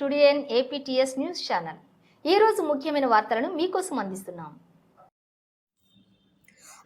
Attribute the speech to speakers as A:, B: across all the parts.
A: Studio APTS news channel ఈ రోజు ముఖ్యమైన వార్తలను మీకోసం అందిస్తున్నాం.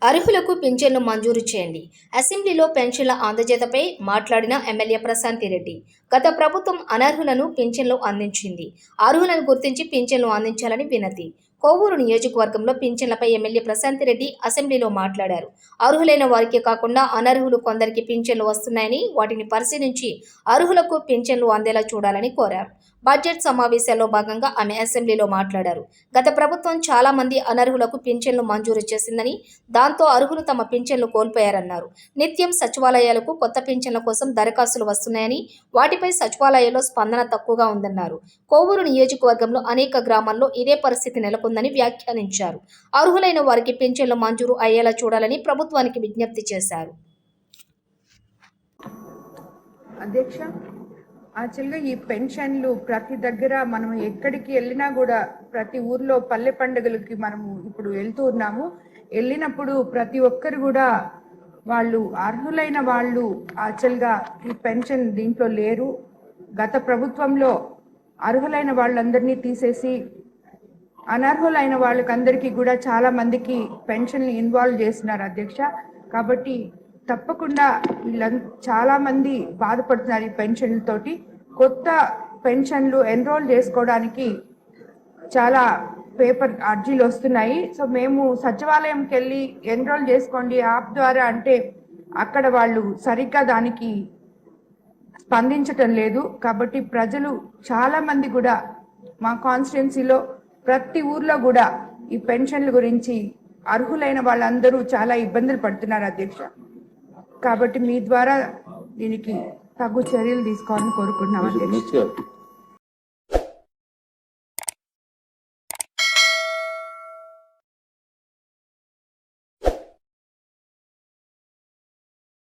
A: అర్హులకు పింఛన్లు మంజూరు చేయండి. అసెంబ్లీలో పెన్షన్ల అందజేతపై మాట్లాడిన ఎమ్మెల్యే ప్రశాంతి రెడ్డి గత ప్రభుత్వం అనర్హులను పింఛన్లు అందించింది. అర్హులను గుర్తించి పింఛన్లు అందించాలని వినతి. కోవూరు నియోజకవర్గంలో పింఛన్లపై ఎమ్మెల్యే ప్రశాంతి రెడ్డి అసెంబ్లీలో మాట్లాడారు. అర్హులైన వారికే కాకుండా అనర్హులు కొందరికి పింఛన్లు వస్తున్నాయని వాటిని పరిశీలించి అర్హులకు పింఛన్లు అందేలా చూడాలని కోరారు. బడ్జెట్ సమావేశాల్లో భాగంగా ఆమె అసెంబ్లీలో మాట్లాడారు. గత ప్రభుత్వం చాలా మంది అనర్హులకు పింఛన్లు మంజూరు చేసిందని దాంతో అర్హులు తమ పింఛన్లు కోల్పోయారన్నారు. నిత్యం సచివాలయాలకు కొత్త పింఛన్ల కోసం దరఖాస్తులు వస్తున్నాయని వాటిపై సచివాలయాల్లో స్పందన తక్కువగా ఉందన్నారు. కోవూరు నియోజకవర్గంలో అనేక గ్రామాల్లో ఇదే పరిస్థితి నెలకొంది. ఉందని వ్యాఖ్యానించారు. అర్హులైన వారికి పింఛన్లు మంజూరు అయ్యేలా చూడాలని ప్రభుత్వానికి విజ్ఞప్తి చేశారు.
B: అధ్యక్ష యాక్చువల్గా ఈ పెన్షన్లు ప్రతి దగ్గర మనం ఎక్కడికి వెళ్ళినా కూడా ప్రతి ఊర్లో పల్లె పండుగలకి మనము ఇప్పుడు వెళ్తూ ఉన్నాము. వెళ్ళినప్పుడు ప్రతి ఒక్కరు కూడా వాళ్ళు అర్హులైన వాళ్ళు యాక్చువల్గా ఈ పెన్షన్ దీంట్లో లేరు. గత ప్రభుత్వంలో అర్హులైన వాళ్ళందరినీ తీసేసి అనర్హులైన వాళ్ళకందరికీ కూడా చాలా మందికి పెన్షన్లు ఇన్వాల్వ్ చేస్తున్నారు అధ్యక్ష. కాబట్టి తప్పకుండా వీళ్ళ చాలా మంది బాధపడుతున్నారు ఈ పెన్షన్లతోటి కొత్త పెన్షన్లు ఎన్రోల్ చేసుకోవడానికి చాలా పేపర్ అర్జీలు వస్తున్నాయి. సో మేము సచివాలయంకి వెళ్ళి ఎన్రోల్ చేసుకోండి. యాప్ ద్వారా అంటే అక్కడ వాళ్ళు సరిగ్గా దానికి స్పందించటం లేదు. కాబట్టి ప్రజలు చాలామంది కూడా మా కాన్స్టిట్యున్సీలో ప్రతి ఊర్లో కూడా ఈ పెన్షన్ల గురించి అర్హులైన వాళ్ళందరూ చాలా ఇబ్బందులు పడుతున్నారు అధ్యక్ష. కాబట్టి మీ ద్వారా దీనికి తగు చర్యలు తీసుకోవాలని కోరుకుంటున్నాం అధ్యక్ష.